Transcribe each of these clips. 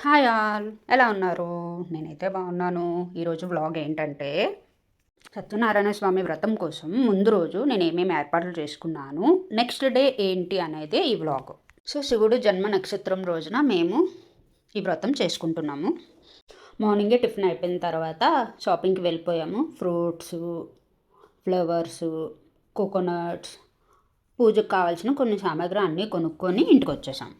Hi all. ఎలా ఉన్నారు? నేనైతే బాగున్నాను. ఈరోజు వ్లాగ్ ఏంటంటే సత్యనారాయణ స్వామి వ్రతం కోసం ముందు రోజు నేను ఏమేమి ఏర్పాట్లు చేసుకున్నాను నెక్స్ట్ డే ఏంటి అనేది ఈ వ్లాగ్. సో శివుడు జన్మ నక్షత్రం రోజున మేము ఈ వ్రతం చేసుకుంటున్నాము. మార్నింగే టిఫిన్ అయిపోయిన తర్వాత షాపింగ్కి వెళ్ళిపోయాము. ఫ్రూట్స్ ఫ్లవర్స్ కోకోనట్స్ పూజకు కావాల్సిన కొన్ని సామాగ్రి అన్నీ కొనుక్కొని ఇంటికి వచ్చేసాం.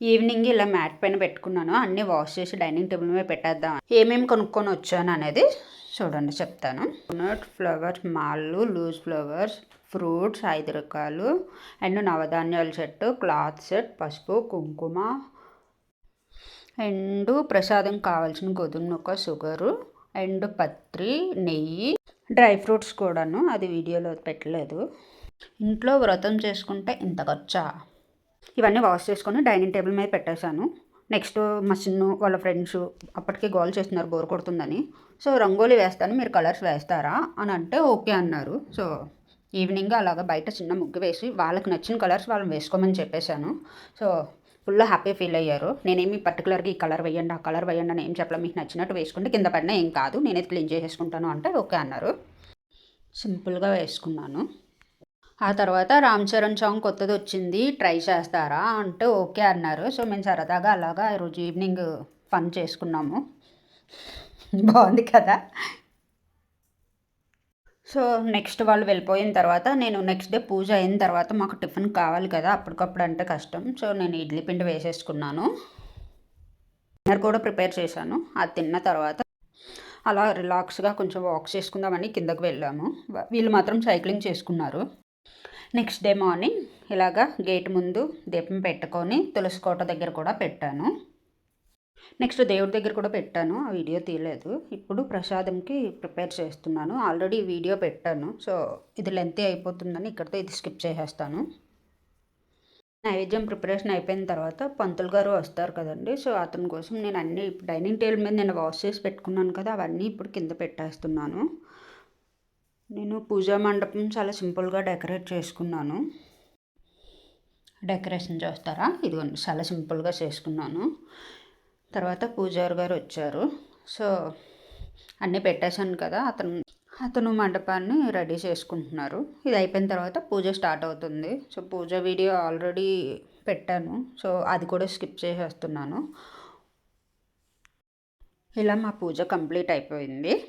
ఈవినింగ్ ఇలా మ్యాట్ పైన పెట్టుకున్నాను. అన్నీ వాష్ చేసి డైనింగ్ టేబుల్ మీద పెట్టేద్దాం ఏమేమి కొనుక్కొని వచ్చాను అనేది చూడండి చెప్తాను. నట్ ఫ్లవర్స్ మాళ్ళు లూజ్ ఫ్లవర్స్ ఫ్రూట్స్ ఐదు రకాలు. అండ్ నవధాన్యాల చెట్టు క్లాత్ సెట్ పసుపు కుంకుమ. అండ్ ప్రసాదం కావాల్సిన గోధుమ నొక్క షుగరు. అండ్ పత్రి నెయ్యి. డ్రై ఫ్రూట్స్ కూడాను అది వీడియోలో పెట్టలేదు. ఇంట్లో వ్రతం చేసుకుంటే ఇంత ఖర్చా? ఇవన్నీ వాష్ చేసుకొని డైనింగ్ టేబుల్ మీద పెట్టేశాను. నెక్స్ట్ మా చిన్ను వాళ్ళ ఫ్రెండ్స్ అప్పటికే గోల్ చేస్తున్నారు బోర్ కొడుతుందని. సో రంగోలీ వేస్తాను మీరు కలర్స్ వేస్తారా అని అంటే ఓకే అన్నారు. సో ఈవినింగ్ అలాగా బయట చిన్న ముగ్గు వేసి వాళ్ళకి నచ్చిన కలర్స్ వాళ్ళని వేసుకోమని చెప్పేశాను. సో ఫుల్ హ్యాపీ ఫీల్ అయ్యారు. నేనేమి పర్టికులర్గా ఈ కలర్ వేయండి ఆ కలర్ వేయండి అని ఏం చెప్పలే. మీకు నచ్చినట్టు వేసుకుంటే కింద పడినా ఏం కాదు. నేనైతే క్లీన్ చేసేసుకుంటాను అంటే ఓకే అన్నారు. సింపుల్గా వేసుకున్నాను. ఆ తర్వాత రామ్ చరణ్ సాంగ్ కొత్తది వచ్చింది ట్రై చేస్తారా అంటే ఓకే అన్నారు. సో మేము సరదాగా అలాగా ఈరోజు ఈవినింగ్ ఫన్ చేసుకున్నాము. బాగుంది కదా? సో నెక్స్ట్ వాళ్ళు వెళ్ళిపోయిన తర్వాత నేను నెక్స్ట్ డే పూజ అయిన తర్వాత మాకు టిఫిన్ కావాలి కదా అప్పటికప్పుడు అంటే కష్టం. సో నేను ఇడ్లీ పిండి వేసేసుకున్నాను. డిన్నర్ కూడా ప్రిపేర్ చేశాను. అది తిన్న తర్వాత అలా రిలాక్స్గా కొంచెం వాక్ చేసుకుందామని కిందకు వెళ్ళాము. వీళ్ళు మాత్రం సైక్లింగ్ చేసుకున్నారు. నెక్స్ట్ డే మార్నింగ్ ఇలాగా గేట్ ముందు దీపం పెట్టుకొని తులసి కోట దగ్గర కూడా పెట్టాను. నెక్స్ట్ దేవుడి దగ్గర కూడా పెట్టాను ఆ వీడియో తీయలేదు. ఇప్పుడు ప్రసాదంకి ప్రిపేర్ చేస్తున్నాను. ఆల్రెడీ వీడియో పెట్టాను. సో ఇది లెంతీ అయిపోతుందని ఇక్కడితో ఇది స్కిప్ చేసేస్తాను. నైవేద్యం ప్రిపరేషన్ అయిపోయిన తర్వాత పంతులు గారు వస్తారు కదండి. సో అతని కోసం నేను అన్నీ డైనింగ్ టేబుల్ మీద నేను వాష్ చేసి పెట్టుకున్నాను కదా అవన్నీ ఇప్పుడు కింద పెట్టేస్తున్నాను. నేను పూజా మండపం చాలా సింపుల్గా డెకరేట్ చేసుకున్నాను. డెకరేషన్ చేస్తారా? ఇదిగోండి చాలా సింపుల్గా చేసుకున్నాను. తర్వాత పూజారి గారు వచ్చారు. సో అన్నీ పెట్టేశాను కదా అతను అతను మండపాన్ని రెడీ చేసుకుంటున్నారు. ఇది అయిపోయిన తర్వాత పూజ స్టార్ట్ అవుతుంది. సో పూజ వీడియో ఆల్రెడీ పెట్టాను. సో అది కూడా స్కిప్ చేసేస్తున్నాను. ఇలా మా పూజ కంప్లీట్ అయిపోయింది.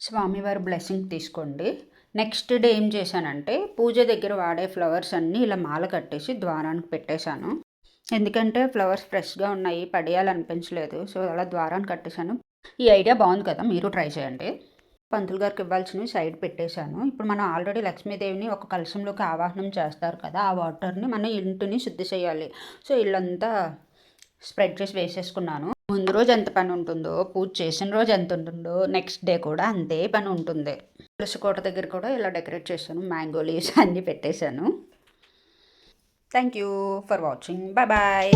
స్వామివారి బ్లెస్సింగ్ తీసుకోండి. నెక్స్ట్ డే ఏం చేశానంటే పూజ దగ్గర వాడే ఫ్లవర్స్ అన్నీ ఇలా మాల కట్టేసి ద్వారానికి పెట్టేశాను. ఎందుకంటే ఫ్లవర్స్ ఫ్రెష్గా ఉన్నాయి పడేయాలనిపించలేదు సో అలా ద్వారాన్ని కట్టేశాను. ఈ ఐడియా బాగుంది కదా మీరు ట్రై చేయండి. పంతులు గారికి ఇవ్వాల్సినవి సైడ్ పెట్టేశాను. ఇప్పుడు మనం ఆల్రెడీ లక్ష్మీదేవిని ఒక కలశంలోకి ఆవాహనం చేస్తారు కదా ఆ వాటర్ని మనం ఇంటిని శుద్ధి చేయాలి. సో ఇల్లంతా స్ప్రెడ్ చేసి వేసేసుకున్నాను. ముందు రోజు ఎంత పని ఉంటుందో పూజ చేసిన రోజు ఎంత ఉంటుందో నెక్స్ట్ డే కూడా అంతే పని ఉంటుంది. తులసి కోట దగ్గర కూడా ఇలా డెకరేట్ చేశాను మ్యాంగో లీవ్స్ అన్నీ పెట్టేశాను. Thank you for watching bye bye